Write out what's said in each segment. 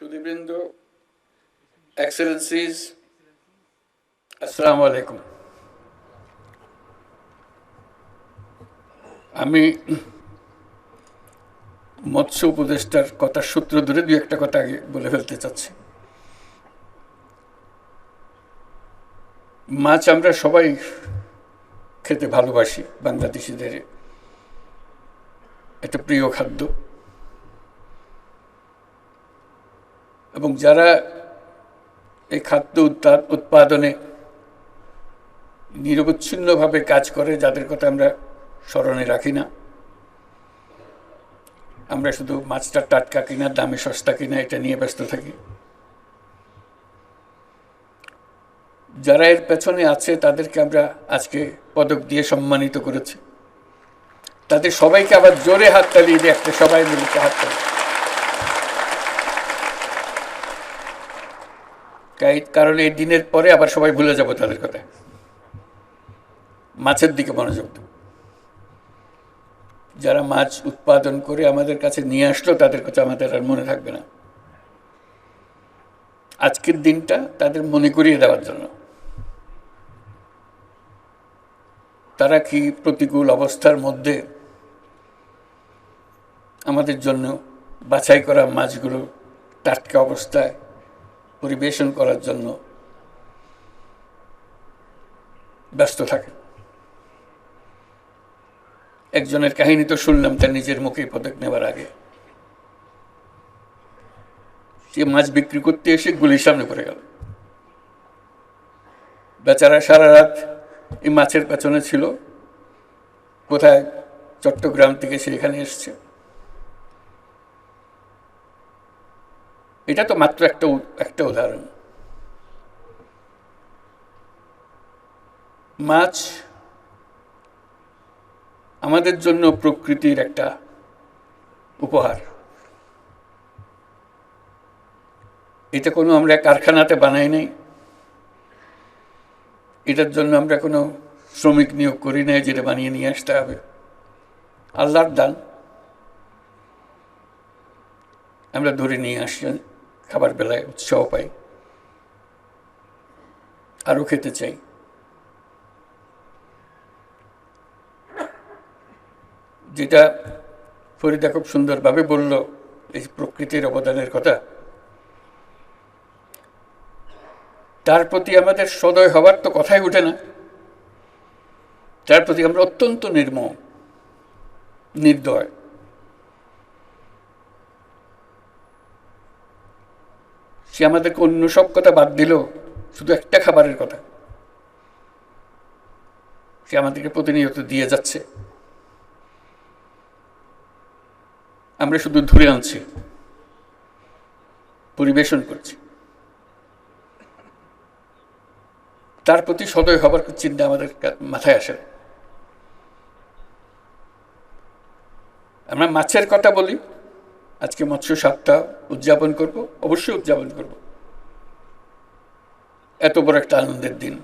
সুদীবৃন্দ এক্সেলেন্সিজ আসসালামু আলাইকুম আমি মৎস্য উপদেষ্টার কথার সূত্র ধরে দু একটা কথা আগে বলে ফেলতে চাচ্ছি। মাছ আমরা সবাই খেতে ভালোবাসি, বাংলাদেশিদের। একটা প্রিয় খাদ্য। এবং যারা এই খাদ্য উৎপাদ উৎপাদনে নিরবচ্ছিন্নভাবে কাজ করে, যাদের কথা আমরা স্মরণে রাখি না। আমরা শুধু মাছটা টাটকা কিনা, দামে সস্তা কিনা, এটা নিয়ে ব্যস্ত থাকি। যারা এর পেছনে আছে, তাদেরকে আমরা আজকে পদক দিয়ে সম্মানিত করেছি। তাদের সবাইকে আবার জোরে হাত তালিয়ে দিয়ে একটা সবাই মিলে হাত কারণ এই দিনের পরে আবার সবাই ভুলে যাব তাদের কথা মাছের দিকে মনোযোগ যারা মাছ উৎপাদন করে আমাদের কাছে নিয়ে আসলো, তাদের কথা আমাদের আর মনে থাকবে না। আজকের দিনটা তাদের মনে করিয়ে দেওয়ার জন্য। তারা কি প্রতিকূল অবস্থার মধ্যে আমাদের জন্য বাছাই করা মাছগুলো টাটকা অবস্থায় পরিবেশন করার জন্য ব্যস্ত থাকে একজনের কাহিনী তো শুনলাম তার নিজের মুখে পদক নেবার আগে। সে মাছ বিক্রি করতে এসে গুলির সামনে পড়ে গেল। বেচারা সারা রাত এই মাছের পেছনে ছিল। কোথায়? চট্টগ্রাম থেকে সে এখানে এসছে। এটা তো মাত্র একটা একটা উদাহরণ। মাছ আমাদের জন্য প্রকৃতির একটা উপহার। এটা কোনো আমরা কারখানাতে বানাই নাই। এটার জন্য আমরা কোনো শ্রমিক নিয়োগ করি নাই, যেটা বানিয়ে নিয়ে আসতে হবে। আল্লাহর দান। আমরা ধরে নিয়ে আসি। খাবার বেলায় উৎসাহ পাই আরও খেতে চাই। যেটা ফরিদা খুব সুন্দরভাবে বলল, এই প্রকৃতির অবদানের কথা। তার প্রতি আমাদের সদয় হবার তো কথাই উঠে না। তার প্রতি আমরা অত্যন্ত নির্ম নির্দয়। সে আমাদেরকে অন্য সব কথা বাদ দিল, শুধু একটা খাবারের কথা। সে আমাদেরকে প্রতিনিয়ত দিয়ে যাচ্ছে। আমরা শুধু ধরে আনছি, পরিবেশন করছি। তার প্রতি সদয় হবার চিন্তা আমাদের মাথায় আসে আমরা মাছের কথা বলি আজকে মৎস্য সপ্তাহ উদযাপন করব, অবশ্যই উদযাপন করব। এত বড় একটা আনন্দের দিন।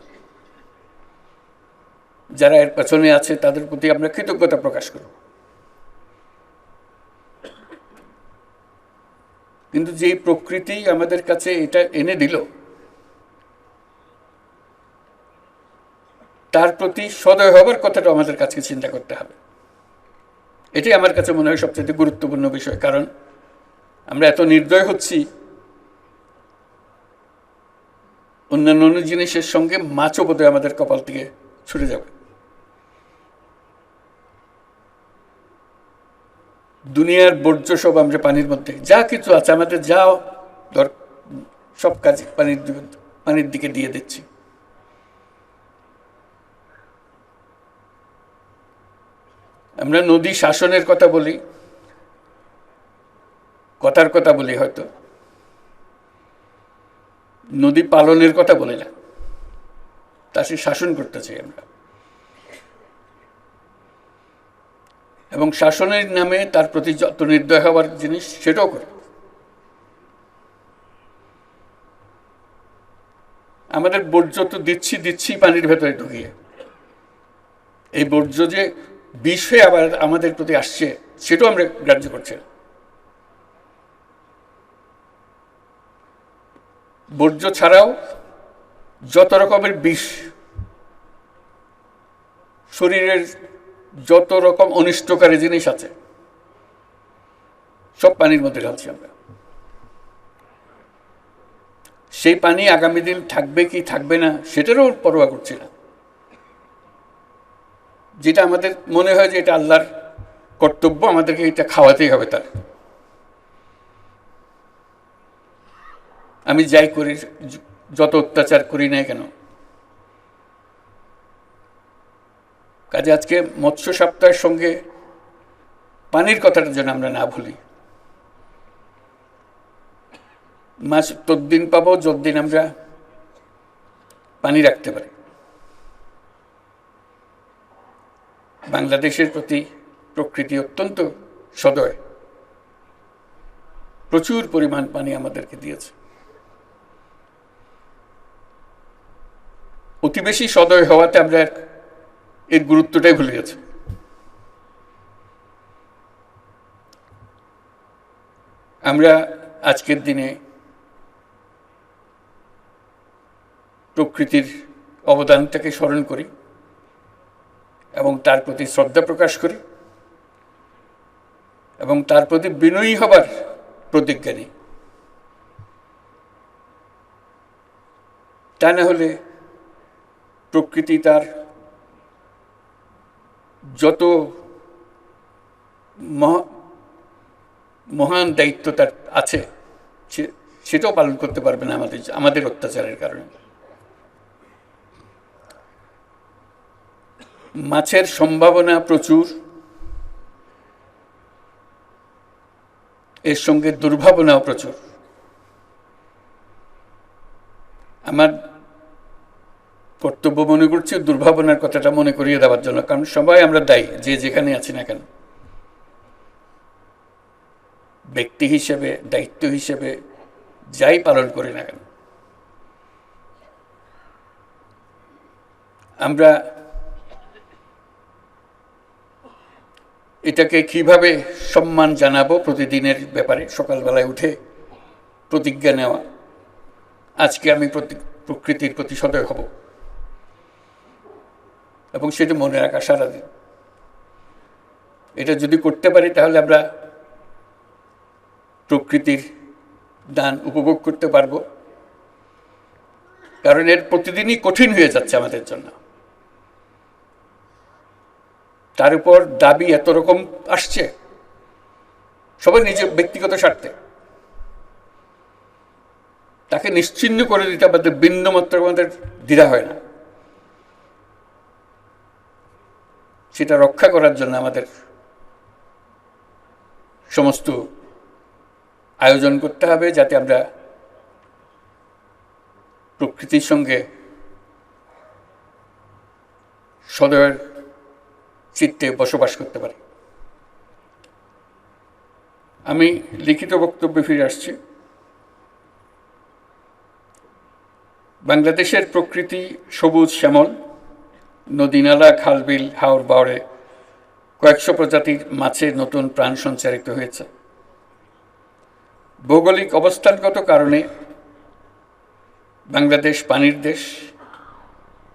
যারা এর পেছনে আছে, তাদের প্রতি আমরা কৃতজ্ঞতা প্রকাশ করব। কিন্তু যে প্রকৃতি আমাদের কাছে এটা এনে দিল, তার প্রতি সদয় হবার কথাটা আমাদের কাছে চিন্তা করতে হবে। এটাই আমার কাছে মনে হয় সবচেয়ে গুরুত্বপূর্ণ বিষয়। কারণ আমরা এত নির্দয় হচ্ছি। অন্যান্য অন্য জিনিসের সঙ্গে মাছও বোধহয় আমাদের কপাল থেকে ছুটে যাবে। দুনিয়ার বর্জ্য সব আমরা পানির মধ্যে। যা কিছু আছে আমাদের যা দর সব কাজ পানির পানির দিকে দিয়ে দিচ্ছি। আমরা নদী শাসনের কথা বলি কথার কথা বলি হয়তো। নদী পালনের কথা বলি না তা সে শাসন করতে চাই আমরা। এবং শাসনের নামে তার প্রতি যত নির্দয় হওয়ার জিনিস সেটাও করি আমাদের বর্জ্য তো দিচ্ছি দিচ্ছি, পানির ভেতরে ঢুকিয়ে। এই বর্জ্য যে বিষ হয়ে আবার আমাদের প্রতি আসছে, সেটাও আমরা গ্রাহ্য করছি। না বর্জ্য ছাড়াও যত রকমের বিষ শরীরের যত রকম অনিষ্টকারী জিনিস আছে, সব পানির মধ্যে ঢালছি আমরা। সেই পানি আগামী দিন থাকবে কি থাকবে না, সেটারও পরোয়া করছি না যেটা আমাদের মনে হয় যে এটা আল্লাহর কর্তব্য, আমাদেরকে এটা খাওয়াতেই হবে তার। আমি যাই করি, যত অত্যাচার করি না কেন। কাজে আজকে মৎস্য সপ্তাহের সঙ্গে পানির কথাটা যেন আমরা না ভুলি। মাছ তদ্দিন পাবো যতদিন আমরা পানি রাখতে পারি। বাংলাদেশের প্রতি প্রকৃতি অত্যন্ত সদয়। প্রচুর পরিমাণ পানি আমাদেরকে দিয়েছে। অতি বেশি সদয় হওয়াতে আমরা এর গুরুত্বটাই ভুলে গেছি। আমরা আজকের দিনে প্রকৃতির অবদানটাকে স্মরণ করি এবং তার প্রতি শ্রদ্ধা প্রকাশ করি এবং তার প্রতি বিনয়ী হবার প্রতিজ্ঞা নিই। তা না হলে প্রকৃতি তার যত মহান দায়িত্ব তার আছে সেটাও পালন করতে পারবে না আমাদের আমাদের অত্যাচারের কারণে। মাছের সম্ভাবনা প্রচুর। এর সঙ্গে দুর্ভাবনাও প্রচুর। আমার কর্তব্য মনে করছি, দুর্ভাবনার কথাটা মনে করিয়ে দেওয়ার জন্য, কারণ সবাই আমরা দায়ী, যে যেখানে আছি না কেন। ব্যক্তি হিসেবে, দায়িত্ব হিসেবে, যাই পালন করি না কেন। আমরা এটাকে কীভাবে সম্মান জানাব প্রতিদিনের ব্যাপারে, সকালবেলায় উঠে প্রতিজ্ঞা নেওয়া। আজকে আমি প্রকৃতির প্রতি সদয় হব। এবং সেটা মনে রাখা সারাদিন। এটা যদি করতে পারি, তাহলে আমরা প্রকৃতির দান উপভোগ করতে পারব। কারণ এর প্রতিদিনই কঠিন হয়ে যাচ্ছে আমাদের জন্য। তার উপর দাবি এত রকম আসছে, সবাই নিজের ব্যক্তিগত স্বার্থে। তাকে নিশ্চিন্ন করে দিতে আমাদের বিন্দুমাত্র আমাদের দ্বিধা হয় না। সেটা রক্ষা করার জন্য আমাদের সমস্ত আয়োজন করতে হবে যাতে আমরা প্রকৃতির সঙ্গে সদয়ের চিত্তে বসবাস করতে পারি। আমি লিখিত বক্তব্যে ফিরে আসছি। বাংলাদেশের প্রকৃতি সবুজ শ্যামল। নদীনালা, খালবিল, হাওর বাওড়ে কয়েকশো প্রজাতির মাছের নতুন প্রাণ সঞ্চারিত হয়েছে। ভৌগোলিক অবস্থানগত কারণে বাংলাদেশ পানির দেশ,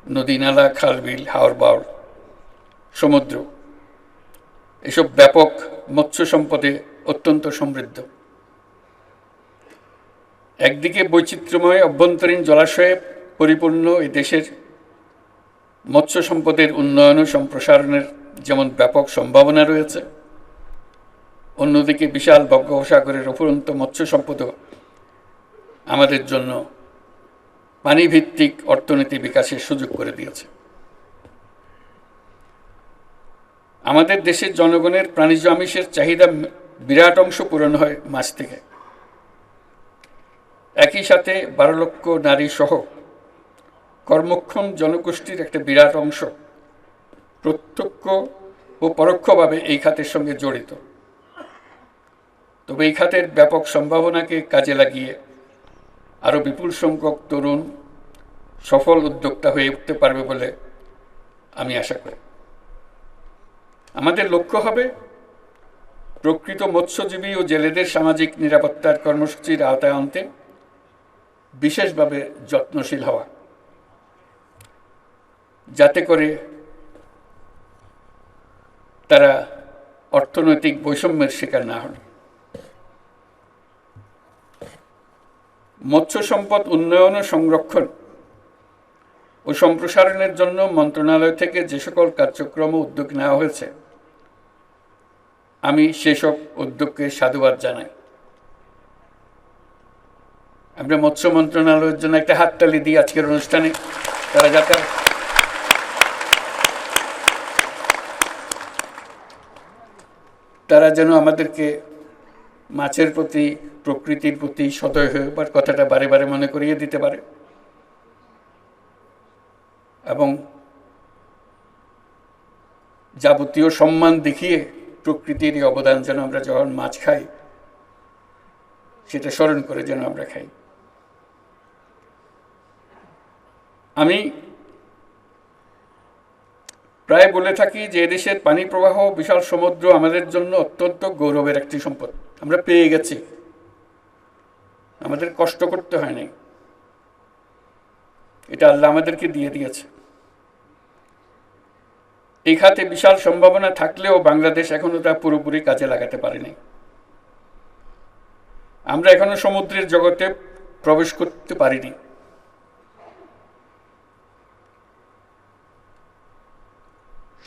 নদীনালা, খালবিল, হাওর বাওড় সমুদ্র। এসব ব্যাপক মৎস্য সম্পদে অত্যন্ত সমৃদ্ধ। একদিকে বৈচিত্র্যময় অভ্যন্তরীণ জলাশয়ে পরিপূর্ণ এই দেশের মৎস্য সম্পদের উন্নয়ন ও সম্প্রসারণের যেমন ব্যাপক সম্ভাবনা রয়েছে, অন্যদিকে বিশাল বঙ্গোপসাগরের অফুরন্ত মৎস্য সম্পদও আমাদের জন্য পানিভিত্তিক অর্থনীতি বিকাশের সুযোগ করে দিয়েছে। আমাদের দেশের জনগণের প্রাণীজ আমিষের চাহিদা বিরাট অংশ পূরণ হয় মাছ থেকে। একই সাথে বারো লক্ষ নারী সহ কর্মক্ষম জনগোষ্ঠীর একটা বিরাট অংশ প্রত্যক্ষ ও পরোক্ষভাবে এই খাতের সঙ্গে জড়িত। তবে এই খাতের ব্যাপক সম্ভাবনাকে কাজে লাগিয়ে আরও বিপুল সংখ্যক তরুণ সফল উদ্যোক্তা হয়ে উঠতে পারবে বলে আমি আশা করি। আমাদের লক্ষ্য হবে প্রকৃত মৎস্যজীবী ও জেলেদের সামাজিক নিরাপত্তার কর্মসূচির আওতায় আনতে বিশেষভাবে যত্নশীল হওয়া। যাতে করে তারা অর্থনৈতিক বৈষম্যের শিকার না হন। মৎস্য সম্পদ উন্নয়ন ও সংরক্ষণ ও সম্প্রসারণের জন্য মন্ত্রণালয় থেকে যে সকল কার্যক্রম উদ্যোগ নেওয়া হয়েছে, আমি সেসব উদ্যোগকে সাধুবাদ জানাই। আমরা মৎস্য মন্ত্রণালয়ের জন্য একটা হাততালি দিই আজকের অনুষ্ঠানে। তারা যাতে তারা যেন আমাদেরকে মাছের প্রতি, প্রকৃতির প্রতি সদয় হয়ে কথাটা বারে বারে মনে করিয়ে দিতে পারে। এবং যাবতীয় সম্মান দেখিয়ে প্রকৃতির এই অবদান যেন আমরা যখন মাছ খাই, সেটা স্মরণ করে যেন আমরা খাই। আমি প্রায় বলে থাকি যে দেশের পানি প্রবাহ বিশাল সমুদ্র আমাদের জন্য অত্যন্ত গৌরবের একটি সম্পদ। আমরা পেয়ে গেছি। আমাদের কষ্ট করতে হয়নি। এটা আল্লাহ আমাদেরকে দিয়ে দিয়েছে। এই খাতে বিশাল সম্ভাবনা থাকলেও বাংলাদেশ এখনও তা পুরোপুরি কাজে লাগাতে পারেনি। আমরা এখনও সমুদ্রের জগতে প্রবেশ করতে পারিনি।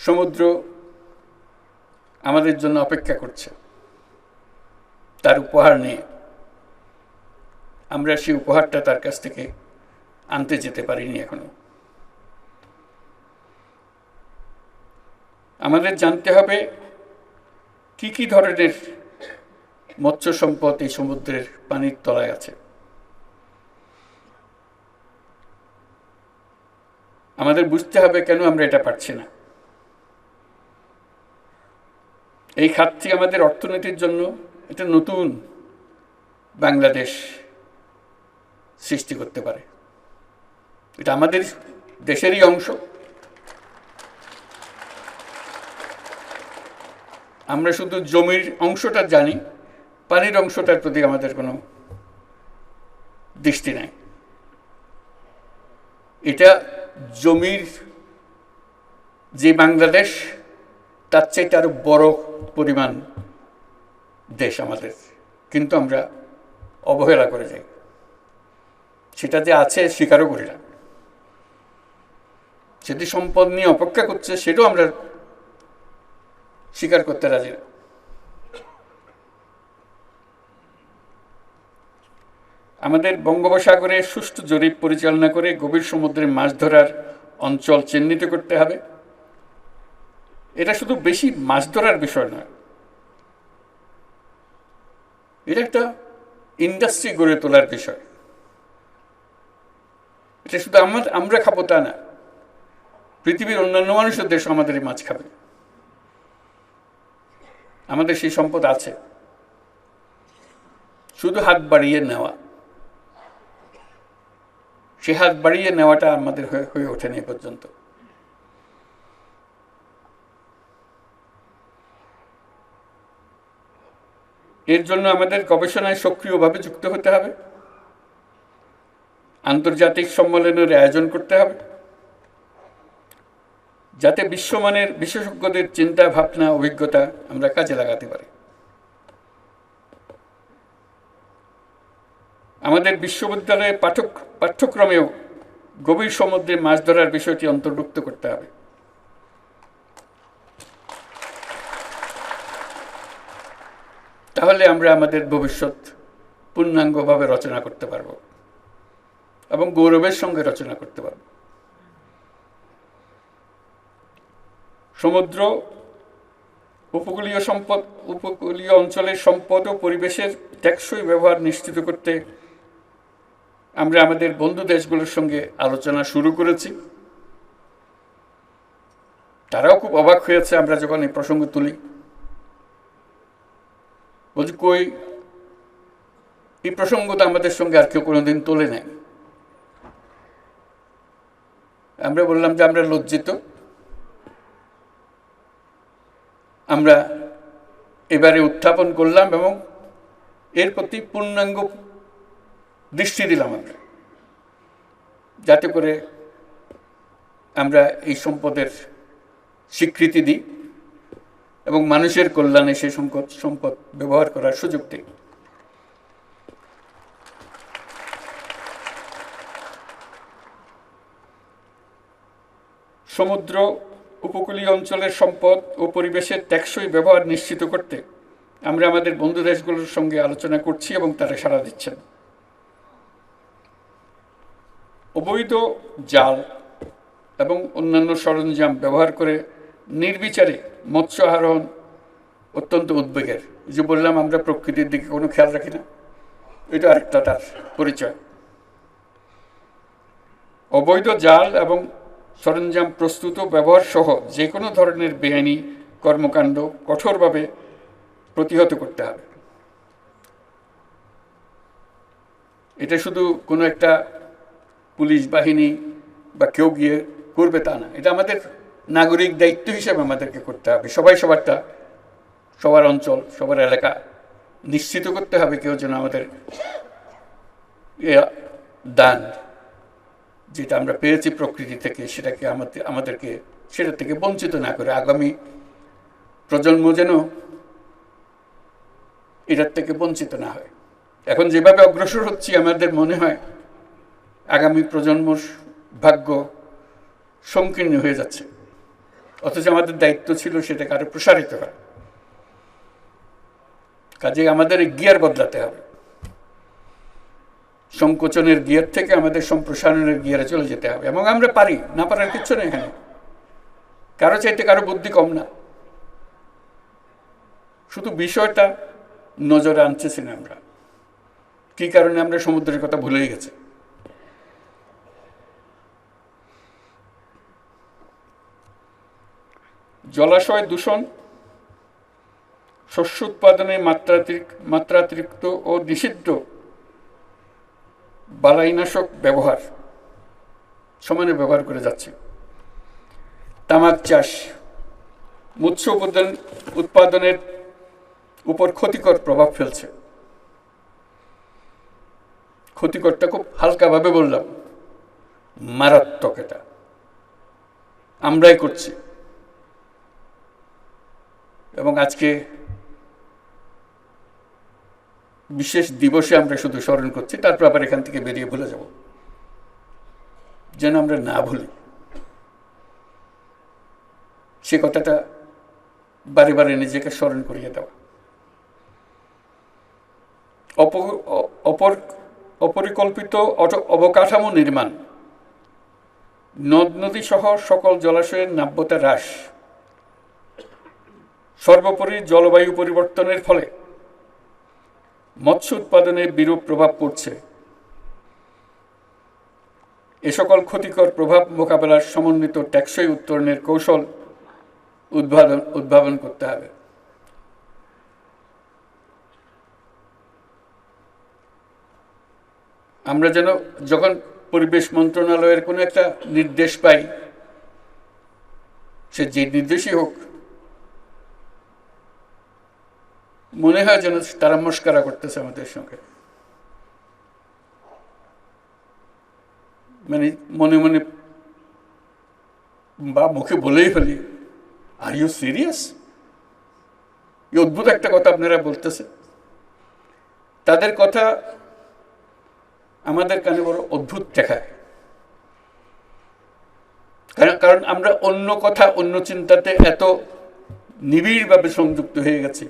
সমুদ্র আমাদের জন্য অপেক্ষা করছে। তার উপহার নিয়ে আমরা সেই উপহারটা তার কাছ থেকে আনতে যেতে পারিনি এখনও। আমাদের জানতে হবে কি কি ধরনের মৎস্য সম্পদ এই সমুদ্রের পানির তলায় আছে। আমাদের বুঝতে হবে কেন আমরা এটা পারছি না। এই খাতটি আমাদের অর্থনীতির জন্য একটা নতুন বাংলাদেশ সৃষ্টি করতে পারে। এটা আমাদের দেশেরই অংশ। আমরা শুধু জমির অংশটা জানি, পানির অংশটার প্রতি আমাদের কোনো দৃষ্টি নাই। এটা জমির যে বাংলাদেশ তার চাইতে আরও বড় পরিমাণ দেশ আমাদের। কিন্তু আমরা অবহেলা করে যাই। সেটা যে আছে, স্বীকারও করি না। সেটি সম্পদ নিয়ে অপেক্ষা করছে, সেটাও আমরা স্বীকার করতে রাজি না। আমাদের বঙ্গোপসাগরে সুষ্ঠু জরিপ পরিচালনা করে গভীর সমুদ্রে মাছ ধরার অঞ্চল চিহ্নিত করতে হবে। এটা শুধু বেশি মাছ ধরার বিষয় নয়। এটা একটা ইন্ডাস্ট্রি গড়ে তোলার বিষয়। এটা শুধু আমার আমরা খাব তা না। পৃথিবীর অন্যান্য মানুষের দেশ আমাদের এই মাছ খাবে। আমাদের সেই সম্পদ আছে। শুধু হাত বাড়িয়ে নেওয়া। সে হাত বাড়িয়ে নেওয়াটা আমাদের হয়ে ওঠেনি এ পর্যন্ত। এর জন্য আমাদের গবেষণায় সক্রিয়ভাবে যুক্ত হতে হবে। আন্তর্জাতিক সম্মেলনের আয়োজন করতে হবে। যাতে বিশ্বমানের বিশেষজ্ঞদের চিন্তা, ভাবনা, অভিজ্ঞতা আমরা কাজে লাগাতে পারি। আমাদের বিশ্ববিদ্যালয়ে পাঠক পাঠ্যক্রমেও গভীর সমুদ্রে মাছ ধরার বিষয়টি অন্তর্ভুক্ত করতে হবে। তাহলে আমরা আমাদের ভবিষ্যৎ পূর্ণাঙ্গভাবে রচনা করতে পারব এবং গৌরবের সঙ্গে রচনা করতে পারব। সমুদ্র, উপকূলীয় সম্পদ, উপকূলীয় অঞ্চলের সম্পদ ও পরিবেশের টেকসই ব্যবহার নিশ্চিত করতে আমরা আমাদের বন্ধু দেশগুলোর সঙ্গে আলোচনা শুরু করেছি। তারাও খুব অবাক হয়েছে আমরা যখন এই প্রসঙ্গ তুলি। কই? এই প্রসঙ্গ তো আমাদের সঙ্গে আর কেউ কোনোদিন তোলে নাই। আমরা বললাম যে, আমরা লজ্জিত। আমরা এবারে উত্থাপন করলাম এবং এর প্রতি পূর্ণাঙ্গ দৃষ্টি দিলাম আমরা। যাতে করে আমরা এই সম্পদের স্বীকৃতি দিই। এবং মানুষের কল্যাণে সেই সম্পদ সম্পদ ব্যবহার করার সুযোগ দিই সমুদ্র, উপকূলীয় অঞ্চলের সম্পদ ও পরিবেশের টেকসই ব্যবহার নিশ্চিত করতে আমরা আমাদের বন্ধু দেশগুলোর সঙ্গে আলোচনা করছি এবং তারা সাড়া দিচ্ছেন। অবৈধ জাল এবং অন্যান্য সরঞ্জাম ব্যবহার করে নির্বিচারে মৎস্য আহরণ অত্যন্ত উদ্বেগের। যে বললাম, আমরা প্রকৃতির দিকে কোনো খেয়াল রাখি না। এটা আরেকটা তার পরিচয়। অবৈধ জাল এবং সরঞ্জাম প্রস্তুত ব্যবহার সহ যে কোনো ধরনের বেআইনি কর্মকাণ্ড কঠোরভাবে প্রতিহত করতে হবে। এটা শুধু কোনো একটা পুলিশ বাহিনী বা কেউ গিয়ে করবে তা না। এটা আমাদের নাগরিক দায়িত্ব হিসেবে আমাদেরকে করতে হবে। সবাই সবারটা, সবার অঞ্চল, সবার এলাকা নিশ্চিত করতে হবে কেউ যেন আমাদের দান যেটা আমরা পেয়েছি প্রকৃতি থেকে, সেটাকে আমাদের, আমাদেরকে সেটা থেকে বঞ্চিত না করে। আগামী প্রজন্ম যেন এটার থেকে বঞ্চিত না হয়। এখন যেভাবে অগ্রসর হচ্ছি, আমাদের মনে হয় আগামী প্রজন্মর ভাগ্য সংকীর্ণ হয়ে যাচ্ছে। অথচ আমাদের দায়িত্ব ছিল সেটাকে আরও প্রসারিত করা। কাজে আমাদের গিয়ার বদলাতে হবে। সংকোচনের গিয়ার থেকে আমাদের সম্প্রসারণের গিয়ারে চলে যেতে হবে। এবং আমরা পারি, না পারার কিচ্ছু নেই এখানে। কারও চাইতে কারও বুদ্ধি কম না। শুধু বিষয়টা নজরে আনতেছি না আমরা। কি কারণে আমরা সমুদ্রের কথা ভুলেই গেছি? জলাশয় দূষণ, শস্য উৎপাদনে মাত্রাতিরিক্ত মাত্রাতিরিক্ত ও নিষিদ্ধ বালাইনাশক ব্যবহার, সমানে ব্যবহার করে যাচ্ছে। তামাক চাষ, মৎস্য উৎপাদন উৎপাদনের উপর ক্ষতিকর প্রভাব ফেলছে। ক্ষতিকরটা খুব হালকাভাবে বললাম, মারাত্মক এটা। আমরাই করছি। এবং আজকে বিশেষ দিবসে আমরা শুধু স্মরণ করছি, তারপর আবার এখান থেকে বেরিয়ে ভুলে যাব। যেন আমরা না ভুলি। সে কথাটা বারে বারে নিজেকে স্মরণ করিয়ে দেওয়া। অপর অপরিকল্পিত অবকাঠামো নির্মাণ নদ নদী সহ সকল জলাশয়ের নাব্যতা হ্রাস সর্বোপরি জলবায়ু পরিবর্তনের ফলে মৎস্য উৎপাদনে বিরূপ প্রভাব পড়ছে। এ সকল ক্ষতিকর প্রভাব মোকাবেলার সমন্বিত টেকসই উত্তরণের কৌশল উদ্ভাবন উদ্ভাবন করতে হবে। আমরা যেন যখন পরিবেশ মন্ত্রণালয়ের কোনো একটা নির্দেশ পাই, সে যে নির্দেশই হোক মনে হয় যেন তারা মস্কারা করতেছে আমাদের সঙ্গে। মানে মনে মনে বা মুখে বলেই ফেলি আর ইউ সিরিয়াস এই অদ্ভুত একটা কথা আপনারা বলতেছে। তাদের কথা আমাদের কানে বড় অদ্ভুত দেখায়। কারণ আমরা অন্য কথা, অন্য চিন্তাতে এত নিবিড়ভাবে সংযুক্ত হয়ে গেছি।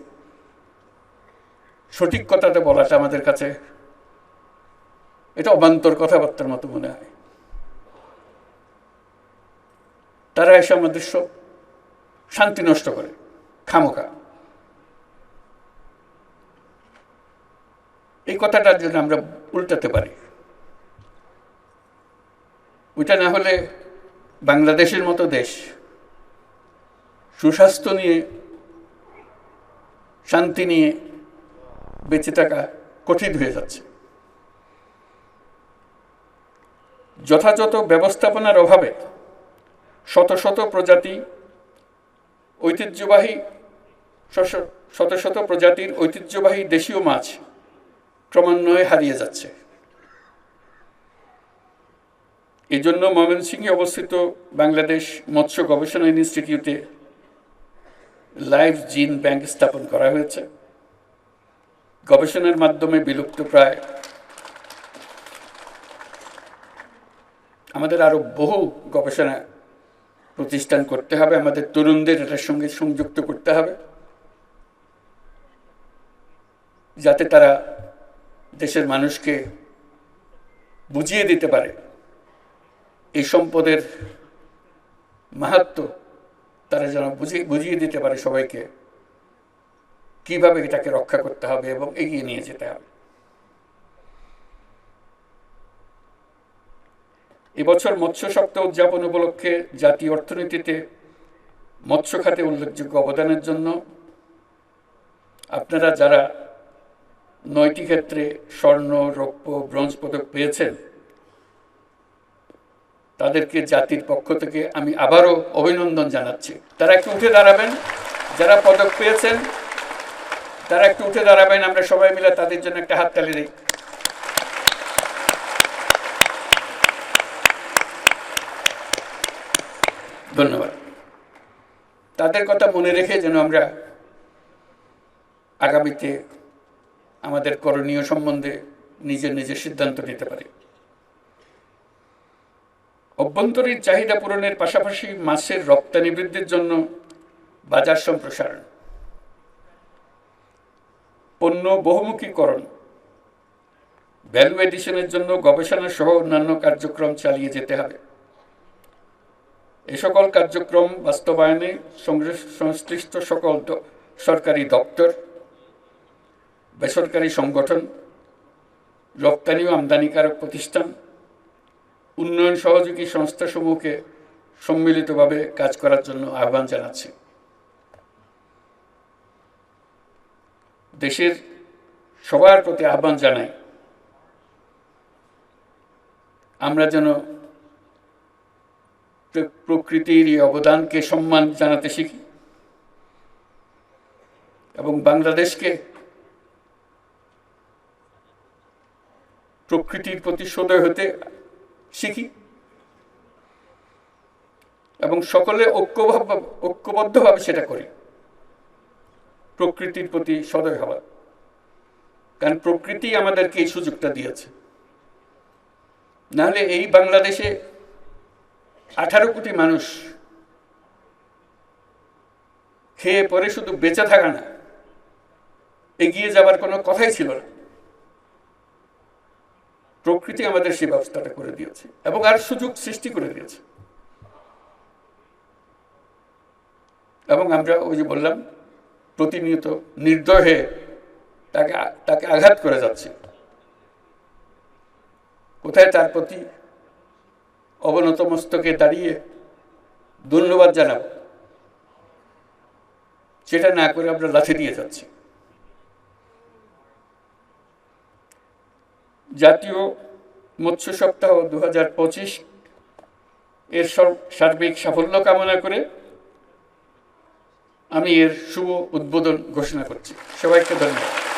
সঠিক কথাটা বলাটা আমাদের কাছে এটা অবান্তর কথাবার্তার মতো মনে হয়। তারা এসে আমাদের সব শান্তি নষ্ট করে খামোকা এই কথাটার জন্য আমরা উল্টাতে পারি। ওইটা না হলে বাংলাদেশের মতো দেশ সুস্বাস্থ্য নিয়ে, শান্তি নিয়ে বেঁচে থাকা কঠিন হয়ে যাচ্ছে। যথাযথ ব্যবস্থাপনার অভাবে শত শত প্রজাতি ঐতিহ্যবাহী শত শত প্রজাতির ঐতিহ্যবাহী দেশীয় মাছ ক্রমান্বয়ে হারিয়ে যাচ্ছে। এজন্য ময়মনসিংহে অবস্থিত বাংলাদেশ মৎস্য গবেষণা ইনস্টিটিউটে লাইভ জিন ব্যাংক স্থাপন করা হয়েছে। গবেষণার মাধ্যমে বিলুপ্ত প্রায়। আমাদের আরও বহু গবেষণা প্রতিষ্ঠান করতে হবে, আমাদের তরুণদের এটার সঙ্গে সংযুক্ত করতে হবে। যাতে তারা দেশের মানুষকে বুঝিয়ে দিতে পারে। এই সম্পদের মাহাত্ম তারা যেন বুঝিয়ে বুঝিয়ে দিতে পারে সবাইকে। কীভাবে এটাকে রক্ষা করতে হবে এবং এগিয়ে নিয়ে যেতে হবে। এবছর মৎস্য সপ্তাহ উদযাপন উপলক্ষে জাতীয় অর্থনীতিতে মৎস্য খাতে উল্লেখযোগ্য অবদানের জন্য আপনারা যারা নয়টি ক্ষেত্রে স্বর্ণ, রৌপ্য, ব্রোঞ্জ পদক পেয়েছেন, তাদেরকে জাতির পক্ষ থেকে আমি আবারও অভিনন্দন জানাচ্ছি। তারা একটু উঠে দাঁড়াবেন। যারা পদক পেয়েছেন তারা একটু উঠে দাঁড়াবেন, আমরা সবাই মিলে তাদের জন্য একটা হাত হাততালি দিই। ধন্যবাদ। তাদের কথা মনে রেখে যেন আমরা আগামীতে আমাদের করণীয় সম্বন্ধে নিজের নিজের সিদ্ধান্ত নিতে পারি। অভ্যন্তরীণ চাহিদা পূরণের পাশাপাশি মাছের রপ্তানি বৃদ্ধির জন্য বাজার সম্প্রসারণ। পণ্য বহুমুখীকরণ। ভ্যালু এডিশনের জন্য গবেষণা সহ অন্যান্য কার্যক্রম চালিয়ে যেতে হবে। এ সকল কার্যক্রম বাস্তবায়নে সংশ্লিষ্ট- সকল সরকারি দপ্তর, বেসরকারি সংগঠন, রপ্তানি ও আমদানিকারক প্রতিষ্ঠান, উন্নয়ন সহযোগী সংস্থাসমূহকে সম্মিলিতভাবে কাজ করার জন্য আহ্বান জানাচ্ছি। দেশের সবার প্রতি আহ্বান জানাই, আমরা যেন প্রকৃতির এই অবদানকে সম্মান জানাতে শিখি এবং বাংলাদেশকে প্রকৃতির প্রতি সদয় হতে শিখি এবং সকলে ঐক্যভাব ঐক্যবদ্ধভাবে সেটা করি। প্রকৃতির প্রতি সদয় হওয়া। কারণ প্রকৃতি আমাদেরকে এই সুযোগটা দিয়েছে। নাহলে এই বাংলাদেশে আঠারো কোটি মানুষ খেয়ে পরে শুধু বেঁচে থাকা না, এগিয়ে যাবার কোনো কথাই ছিল না। প্রকৃতি আমাদের সেই ব্যবস্থাটা করে দিয়েছে এবং আর সুযোগ সৃষ্টি করে দিয়েছে। এবং আমরা ওই যে বললাম প্রতিনিয়ত নির্দয় তাকে তাকে আঘাত করে যাচ্ছে। কোথায় তার প্রতি অবনত মস্তকে দাঁড়িয়ে ধন্যবাদ জানাব, সেটা না করে আমরা লাথি দিয়ে যাচ্ছি। জাতীয় মৎস্য সপ্তাহ দু হাজার পঁচিশ এর সর- সার্বিক সাফল্য কামনা করে আমি এর শুভ উদ্বোধন ঘোষণা করছি। সবাইকে ধন্যবাদ।